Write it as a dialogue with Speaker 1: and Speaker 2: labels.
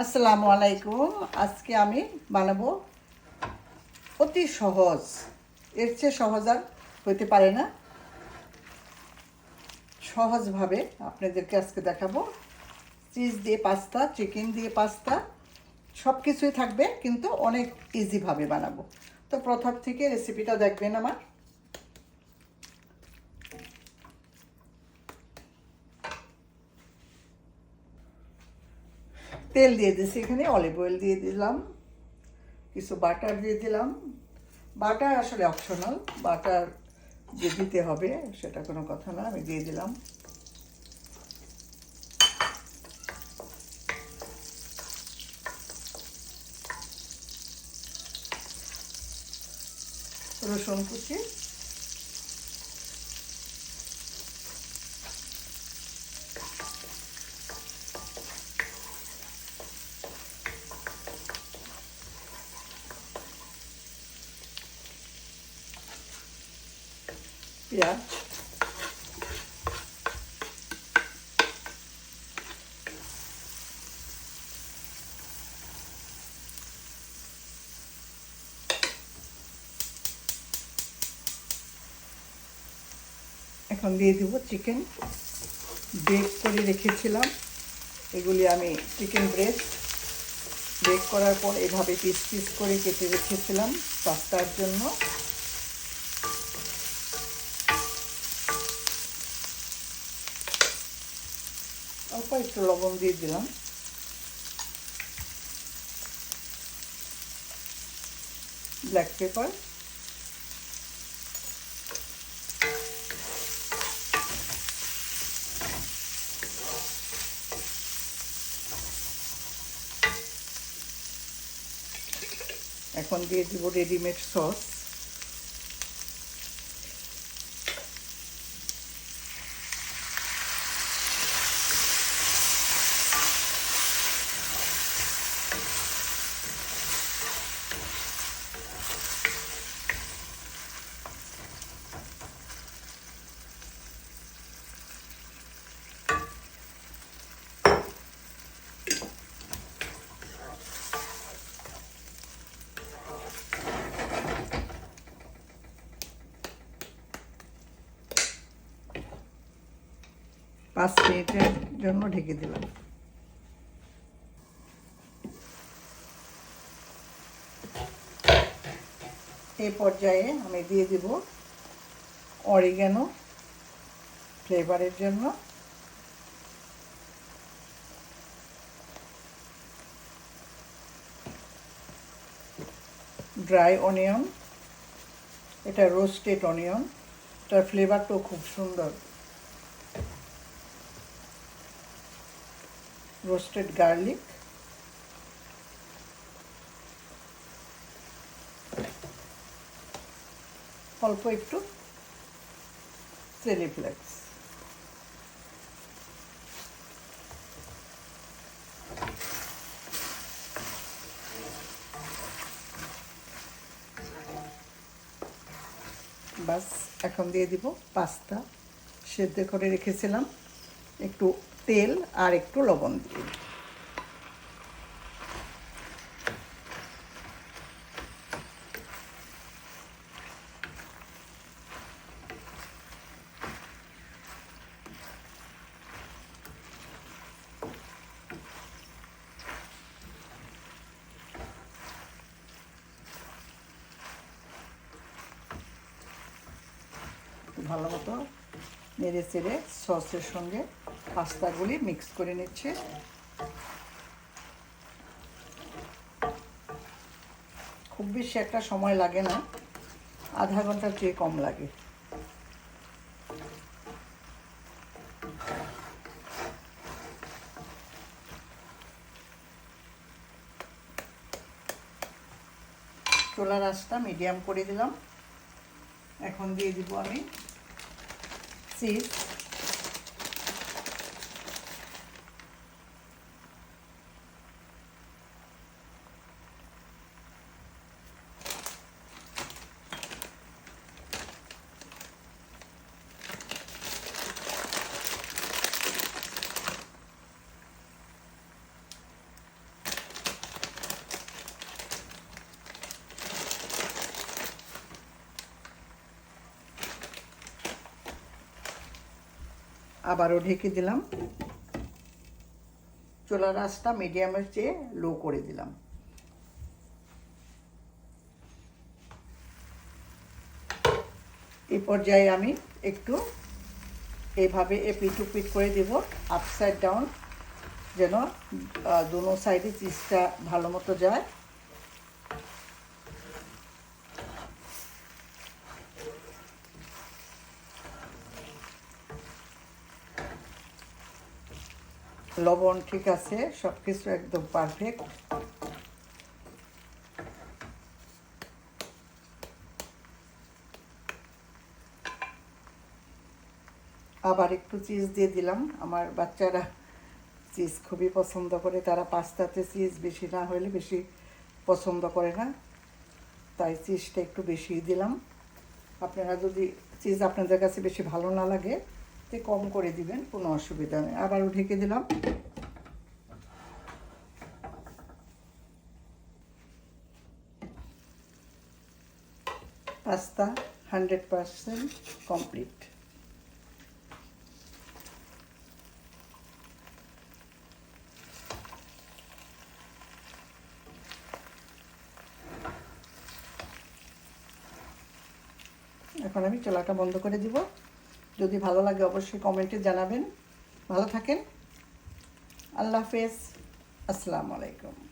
Speaker 1: আসসালামু আলাইকুম। আজকে আমি বানাবো অতি সহজ। এর চেয়ে সহজ আর হইতে পারে না। সহজভাবে আপনাদেরকে আজকে দেখাবো। চিজ দিয়ে পাস্তা, চিকেন দিয়ে পাস্তা সব কিছুই থাকবে, কিন্তু অনেক ইজিভাবে বানাবো। তো প্রথম থেকে রেসিপিটা দেখবেন আমার। তেল দিয়ে দিয়েছি এখানে অলিভ অয়েল দিয়ে দিলাম, কিছু বাটার দিয়ে দিলাম। বাটার আসলে অপশনাল বাটার যে দিতে হবে সেটা কোনো কথা না, আমি দিয়ে দিলাম। রসুন কুচি পেঁয়াজ এখন দিয়ে দেবো চিকেন বেক করে রেখেছিলাম। এগুলি আমি চিকেন ব্রেস্ট বেক করার পর এভাবে পিস পিস করে কেটে রেখেছিলাম পাস্তার জন্য। অল্প একটু লবণ দিয়ে দিলাম। ব্ল্যাক পেপার এখন দিয়ে দিব রেডিমেড সস পাঁচ মিনিটের জন্য ঢেকে দিলাম। এই পর্যায়ে আমি দিয়ে দিব অরিগ্যানো ফ্লেভারের জন্য। ড্রাই অনিয়ন এটা রোস্টেড অনিয়ন এটার ফ্লেভারটাও খুব সুন্দর। Roasted garlic অল্প একটু চিলি ফ্লেক্স বাস, এখন দিয়ে দিব পাস্তা। সেদ্ধ করে রেখেছিলাম। একটু তেল আর একটু লবণ দিয়ে ভালো মতো নেড়ে চেড়ে সসের সঙ্গে পাস্তাগুলি মিক্স করে নিচ্ছে। খুব বেশি একটা সময় লাগে না, আধা ঘণ্টার চেয়ে কম লাগে। চোলার আঁচটা মিডিয়াম করে দিলাম। এখন দিয়ে দিব আমি চিজ আবারও ঢেকে দিলাম। চোলা আঁচটা মিডিয়ামের চেয়ে লো করে দিলাম। এই পর্যায়ে আমি একটু এইভাবে এপিট উপিট করে দেব আপসাইড ডাউন যেন দুনো সাইডে চিজটা ভালো মতো যায়। লবণ ঠিক আছে সব কিছু একদম পারফেক্ট আবার একটু চিজ দিয়ে দিলাম। আমার বাচ্চারা চিজ খুবই পছন্দ করে, তারা পাস্তাতে চিজ বেশি না হলে বেশি পছন্দ করে না। তাই চিজটা একটু বেশি দিলাম। আপনারা যদি চিজ আপনাদের কাছে বেশি ভালো না লাগে তে কম করে দিবেন, কোনো অসুবিধা নেই। আবারও ঢেকে দিলাম। Pasta hundred percent complete. এখন আমি চলাটা বন্ধ করে দিব। যদি ভালো লাগে অবশ্যই কমেন্টে জানাবেন। ভালো থাকেন। আল্লাহ হাফেজ। আসসালামু আলাইকুম।